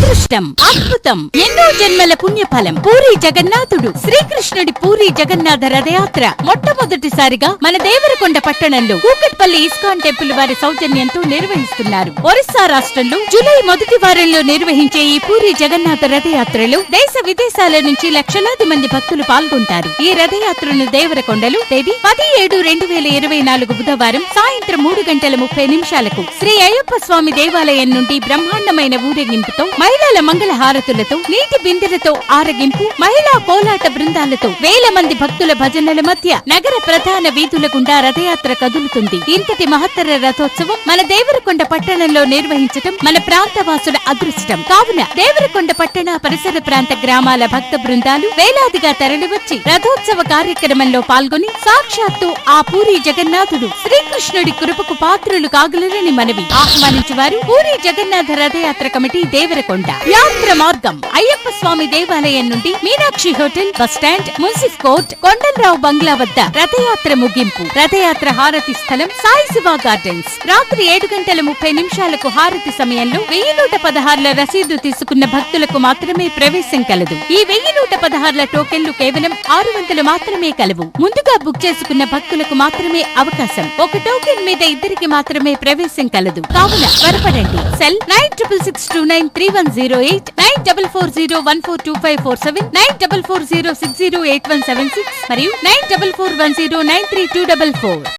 అదృష్టం అద్భుతం. ఎన్నో జన్మల పుణ్యఫలం. పూరి జగన్నాథుడు. శ్రీకృష్ణుడి పూరి జగన్నాథ రథయాత్ర. మొట్టమొదటిసారిగా మన దేవరకొండ పట్టణంలో కూకట్పల్లి ఇస్కాన్ టెంపుల్ వారి సౌజన్యంతో నిర్వహిస్తున్నారు. ఒరిస్సా రాష్ట్రంలో జూలై మొదటి వారంలో నిర్వహించే ఈ పూరి జగన్నాథ రథయాత్రలో దేశ విదేశాల నుంచి లక్షలాది మంది భక్తులు పాల్గొంటారు. ఈ రథయాత్రను దేవరకొండలో తేదీ పది ఏడు రెండు వేల ఇరవై నాలుగు బుధవారం సాయంత్రం మూడు గంటల ముప్పై నిమిషాలకు శ్రీ అయ్యప్ప స్వామి దేవాలయం నుండి బ్రహ్మాండమైన ఊరేగింపుతో మహిళల మంగళ హారతులతో నీటి బిందెలతో ఆరగింపు మహిళా కోలాట బృందాలతో వేల మంది భక్తుల భజనల మధ్య నగర ప్రధాన వీధుల గుండా రథయాత్ర కదులుతుంది. ఇంతటి మహత్తర రథోత్సవం మన దేవరకొండ పట్టణంలో నిర్వహించటం మన ప్రాంతవాసుల అదృష్టం. కావున దేవరకొండ పట్టణ పరిసర ప్రాంత గ్రామాల భక్త బృందాలు వేలాదిగా తరలివచ్చి రథోత్సవ కార్యక్రమంలో పాల్గొని సాక్షాత్తు ఆ పూరి జగన్నాథుడు శ్రీకృష్ణుడి కృపకు పాత్రులు కాగలరని మనవి. ఆహ్వానించు వారు పూరి జగన్నాథ రథయాత్ర కమిటీ దేవరకొండ. యాత్ర మార్గం అయ్యప్ప స్వామి దేవాలయం నుండి మీనాక్షి హోటల్ బస్ స్టాండ్ మున్సిఫ్ కోర్ట్ కొండలరావు బంగ్లా వద్ద రథయాత్ర ముగింపు. రథయాత్ర హారతి స్థలం సాయి శివ గార్డెన్స్. రాత్రి ఏడు గంటల ముప్పై నిమిషాలకు హారతి సమయంలో వెయ్యి నూట పదహారుల రసీదు తీసుకున్న భక్తులకు మాత్రమే ప్రవేశం కలదు. ఈ వెయ్యి నూట పదహారుల టోకెన్లు కేవలం ఆరు వందలు మాత్రమే కలవు. ముందుగా బుక్ చేసుకున్న భక్తులకు మాత్రమే అవకాశం. ఒక టోకెన్ మీద ఇద్దరికి మాత్రమే ప్రవేశం కలదు. కావున త్వరపడండి. Cell nine triple six two nine three one zero eight nine double four zero one four two five four seven nine double four zero six zero eight one seven six మరియు nine double four one zero nine three two double four